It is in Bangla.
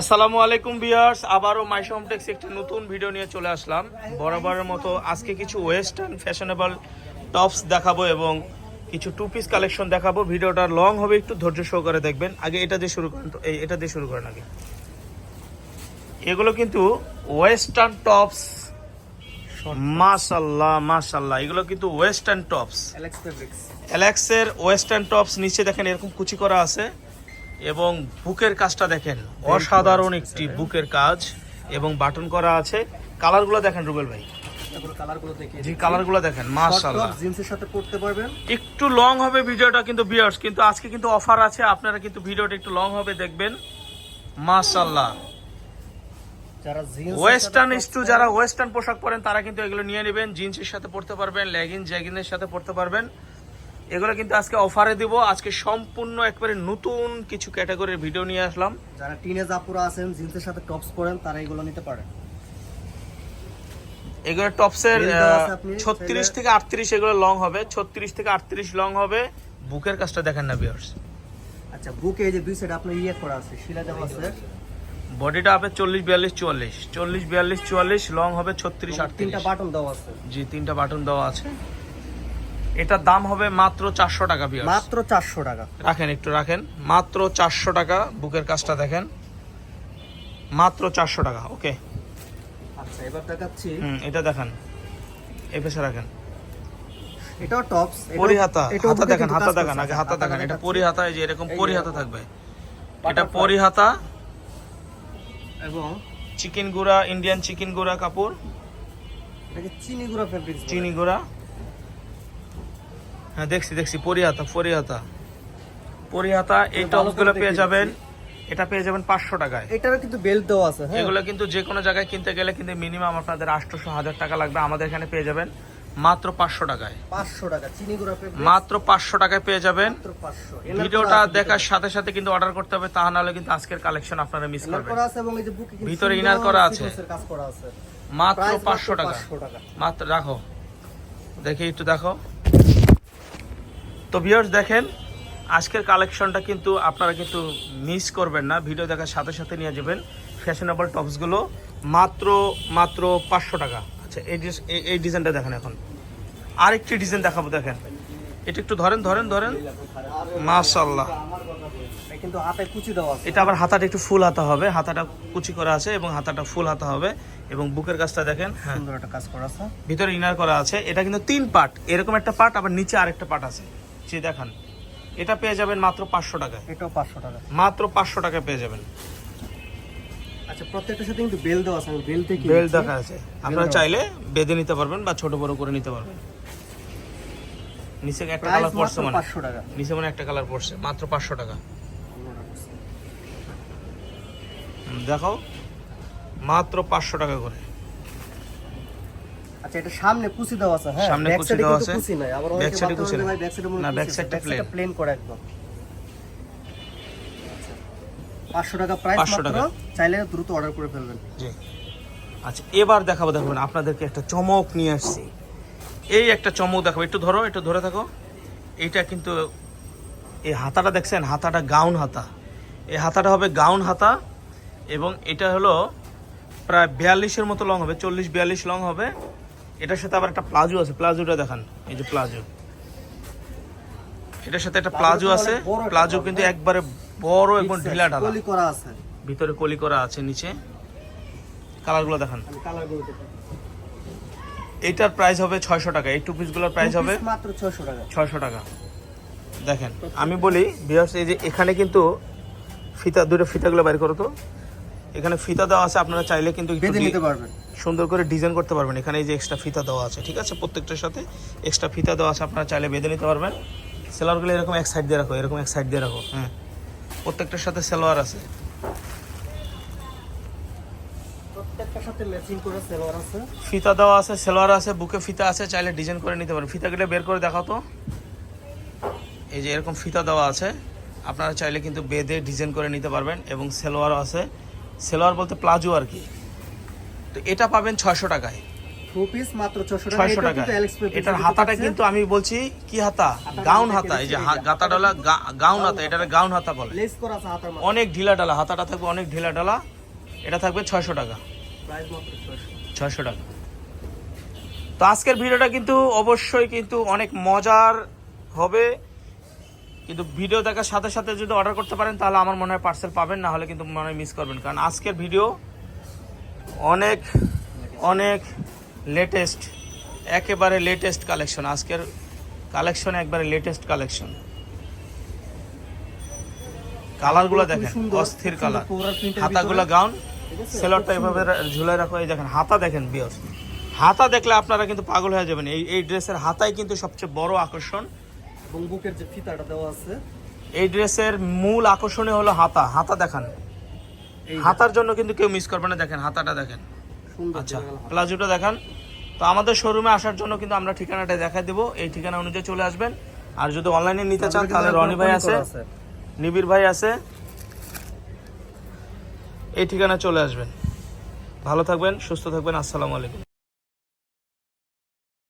আসসালামু আলাইকুম বিয়ার্স আবারও মাই হোমটেক্স একটি নতুন ভিডিও নিয়ে চলে আসলাম। বরাবরের মতো আজকে কিছু ওয়েস্টার্ন ফ্যাশনেবল টপস দেখাবো এবং কিছু টু পিস কালেকশন দেখাবো। ভিডিওটা লং হবে একটু ধৈর্য সহকারে দেখবেন। আগে এটা দিয়ে শুরু করেন এই এটা দিয়ে শুরু করেন আগে। এগুলো কিন্তু ওয়েস্টার্ন টপস মাশাল্লাহ মাশাল্লাহ এগুলো কিন্তু ওয়েস্টার্ন টপস অ্যালেক্সের ওয়েস্টার্ন টপস নিচে দেখেন এরকম কুচি করা আছে। এবং বুকের কাজটা দেখেন অসাধারণ একটি বুকের কাজ এবং বাটন করা আছে। কালারগুলো দেখেন রুবেল ভাই। কালারগুলো জি কালারগুলো দেখেন মাশাআল্লাহ। জিন্সের সাথে পড়তে পারবেন। একটু লং হবে ভিডিওটা কিন্তু বিয়ার্স কিন্তু আজকে কিন্তু অফার আছে আপনারা কিন্তু ভিডিওটা একটু লং হবে দেখবেন। মাশাআল্লাহ। যারা জিন্স ওয়েস্টার্ন যারা ওয়েস্টার্ন পোশাক পরেন তারা কিন্তু এগুলো নিয়ে নেবেন জিন্সের সাথে পড়তে পারবেন লেগিন জ্যাগিনের সাথে পড়তে পারবেন। এগুলো কিন্তু আজকে অফারে দিব। আজকে সম্পূর্ণ একবারে নতুন কিছু ক্যাটাগরির ভিডিও নিয়ে আসলাম। যারা টিনেজ আপুরা আছেন জিন্সের সাথে টপস পরেন তারা এগুলো নিতে পারেন এগুলো টপসের ছত্রিশ থেকে আটত্রিশ এগুলো লং হবে। ছত্রিশ থেকে আটত্রিশ লং হবে। বুকের কাজটা দেখেন না বিয়ার্স আচ্ছা বুকে এই যে দুই সাইড আপনার ইয়ে করা আছে শিলা দেওয়া আছে। বডিটা হবে চল্লিশ বিয়াল্লিশ চুয়াল্লিশ। চল্লিশ বিয়াল্লিশ চুয়াল্লিশ লং হবে ছত্রিশ আটত্রিশ। তিনটা বাটন দেওয়া আছে। জি তিনটা বাটন দেওয়া আছে। এটার দাম হবে মাত্র চারশো টাকা বিয়ার্স মাত্র চারশো টাকা। রাখেন একটু রাখেন। মাত্র চারশো টাকা বুকের কাজটা দেখেন। মাত্র চারশো টাকা ওকে? আচ্ছা এবার দেখাচ্ছি। হুম এটা দেখেন। এই পেশে রাখেন। এটাও টপস পরি হাতা দেখেন হাতা দেখেন আগে হাতা দেখেন এটা পরি হাতা এই যে এরকম এই যে পরি হাতা থাকবে এটা Butterfly। পরি হাতা এবং চিকেন গুঁড়া ইন্ডিয়ান চিকেন গুঁড়া কাপড়। চিনি গুঁড়া ফেব্রিক্স চিনি গুঁড়া। হ্যাঁ দেখছি দেখছি পরিহাতা পরিহাতা। পরিহাতা পরি এই টপগুলো পেয়ে যাবেন। এটা পেয়ে যাবেন পাঁচশো টাকায়। এটারও কিন্তু বেল্ট দেওয়া আছে হ্যাঁ। এগুলো কিন্তু যে কোনো জায়গায় কিনতে গেলে কিন্তু মিনিমাম আপনাদের আটশোশো হাজার টাকা লাগবে। আমাদের এখানে পেয়ে যাবেন মাত্র পাঁচশো টাকায়। পাঁচশো টাকা চিনি গুঁড়া মাত্র পাঁচশো টাকায় পেয়ে যাবেন। ভিডিওটা দেখার সাথে সাথে কিন্তু অর্ডার করতে হবে তা নাহলে কিন্তু আজকের কালেকশন আপনারা মিস করবেন। ভিতরে ইনার করা আছে। মাত্র পাঁচশো টাকা। 500 টাকা। মাত্র রাখো। দেখি একটু দেখো। তো ভিউয়ার্স দেখেন আজকের কালেকশনটা কিন্তু আপনারা কিন্তু মিস করবেন না। ভিডিও দেখার সাথে সাথে নিয়ে যাবেন ফ্যাশনেবল টপসগুলো মাত্র মাত্র পাঁচশো টাকা। আচ্ছা এই এই- ডিজাইনটা দেখেন এখন। আরেকটি ডিজাইন দেখাবো দেখেন। এটা একটু ধরেন ধরেন ধরেন। মাশাল্লাহ কিন্তু হাতে কুচি দেওয়া এটা আবার হাতাটা একটু ফুল হাতা হবে। হাতাটা কুচি করা আছে এবং হাতাটা ফুল হাতা হবে। এবং বুকের কাজটা দেখেন হ্যাঁ। সুন্দর একটা কাজ করা আছে। ভিতরে ইনার করা আছে। এটা কিন্তু তিন পার্ট এরকম একটা পার্ট আবার নিচে আরেকটা পার্ট আছে। সে দেখান এটা পেয়ে যাবেন মাত্র পাঁচশো টাকায়। এটাও পাঁচশো টাকা। মাত্র পাঁচশো টাকায় পেয়ে যাবেন। আচ্ছা প্রত্যেকটার সাথে কিন্তু বেল দেওয়া আছে বেল থেকে বেল্ট দেখা আছে। আপনারা চাইলে বেঁধে নিতে পারবেন বা ছোট বড় করে নিতে পারবেন। নিচে একটা কালার পড়ছে মানে। টাকা। নিচে মানে একটা কালার পড়ছে মাত্র পাঁচশো টাকা। দেখাও মাত্র পাঁচশো টাকা করে। আচ্ছা এটা সামনে কুচি দেওয়া আছে হ্যাঁ সামনে ব্যাক কুচি সাইডে দেওয়া আছে। কুচি নাই আবার এ ভাবতে কুচি নাই। ব্যাক সাইডে না, হয় back কুচি side টা আছে। Back side টা plain। plain করা একদম পাঁচশো টাকা প্রাইস 500 মাত্র টাকা। চাইলে দ্রুত অর্ডার করে ফেলবেন জি আচ্ছা এবার দেখাবো দেখবেন আপনাদেরকে একটা চমক নিয়ে আসছি এই একটা চমক দেখাবো একটু ধরো একটু ধরে থাকো এইটা কিন্তু এই হাতাটা দেখছেন হাতাটা গাউন হাতা এই হাতাটা হবে গাউন হাতা এবং এটা হলো প্রায় বিয়াল্লিশের মতো লং হবে চল্লিশ বিয়াল্লিশ লং হবে এটার সাথে আবার একটা প্লাজো আছে প্লাজোটা দেখান এই যে প্লাজো। এটার সাথে একটা প্লাজো আছে বড় একটা প্লাজো কিন্তু? একবারে বড় এবং ঢিলা ঢালা। কলি করা আছে। ভিতরে কলি করা আছে নিচে। কালারগুলো দেখান। আমি কালারগুলো দেখি এইটার প্রাইস হবে ছয়শো টাকা এই টু পিসগুলোর প্রাইস হবে মাত্র ছয়শো টাকা। ছয়শো টাকা। দেখেন আমি বলি বিয়ার্স এই যে এখানে কিন্তু ফিতা দুটো ফিতাগুলো বাইর করো তো। এখানে ফিতা দেওয়া আছে আপনারা চাইলে কিন্তু বেঁধে নিতে পারবেন। সুন্দর করে ডিজাইন করতে পারবেন। এখানে এই যে এক্সট্রা ফিতা দেওয়া আছে ঠিক আছে? প্রত্যেকটার সাথে এক্সট্রা ফিতা দেওয়া আছে আপনারা চাইলে বেঁধে নিতে পারবেন। সেলোয়ারগুলো এরকম এক সাইড দিয়ে রাখো এরকম এক সাইড দিয়ে রাখো হ্যাঁ। প্রত্যেকটার সাথে সেলোয়ার আছে। প্রত্যেকটার সাথে ম্যাচিং করে সেলোয়ার আছে। ফিতা দেওয়া আছে সেলোয়ার আছে বুকে ফিতা আছে চাইলে ডিজাইন করে নিতে পারেন। ফিতাগুলো বের করে দেখাও তো। এই যে এরকম ফিতা দেওয়া আছে আপনারা চাইলে কিন্তু বেঁধে ডিজাইন করে নিতে পারবেন এবং সেলোয়ারও আছে। সেলোয়ার বলতে প্লাজো আর কি। তো এটা পাবেন ছয়শো টাকায়। টু পিস মাত্র 600 টাকা ছয়শো এটা টাকা কিন্তু এলএক্সপ্রেস এটার হাতাটা কিন্তু আমি বলছি কি হাতা? গাউন হাতা এই যে গাউন হাতা এটার গাউন হাতা বলে। অনেক ঢিলা ডালা হাতাটা থাকবে অনেক ঢিলা ডালা এটা থাকবে ছয়শো টাকা। প্রাইস মাত্র 600 ছয়শো টাকা। তো আজকের ভিডিওটা কিন্তু অবশ্যই কিন্তু অনেক মজার হবে। কিন্তু ভিডিও দেখার সাথে সাথে যদি অর্ডার করতে পারেন তাহলে আমার মনে হয় পার্সেল পাবেন না হলে কিন্তু মনে হয় মিস করবেন। কারণ আজকের ভিডিও অনেক অনেক লেটেস্ট একেবারে লেটেস্ট কালেকশন আজকের কালেকশন একবারে লেটেস্ট কালেকশন কালারগুলো দেখেন অস্থির কালার হাতাগুলো গাউন সেলরটা এভাবে ঝুলাই রাখো। এই দেখেন হাতা দেখেন বিয়স হাতা দেখলে আপনারা কিন্তু পাগল হয়ে যাবেন। এই এই ড্রেসের হাতাই কিন্তু সবচেয়ে বড় আকর্ষণ। এবং বুকের যে ফিতাটা দেওয়া আছে এই ড্রেসের মূল আকর্ষণই হলো হাতা। হাতা দেখান। হাতার জন্য কিন্তু কেউ মিস করবে না দেখেন হাতাটা দেখেন। আচ্ছা প্লাজোটা দেখান। তো আমাদের শোরুমে আসার জন্য কিন্তু আমরা ঠিকানাটা দেখাই দেবো। এই ঠিকানা অনুযায়ী চলে আসবেন। আর যদি অনলাইনে নিতে চান তাহলে রনি ভাই আছে নিবির ভাই আছে। এই ঠিকানা চলে আসবেন। ভালো থাকবেন সুস্থ থাকবেন। আসসালামু আলাইকুম।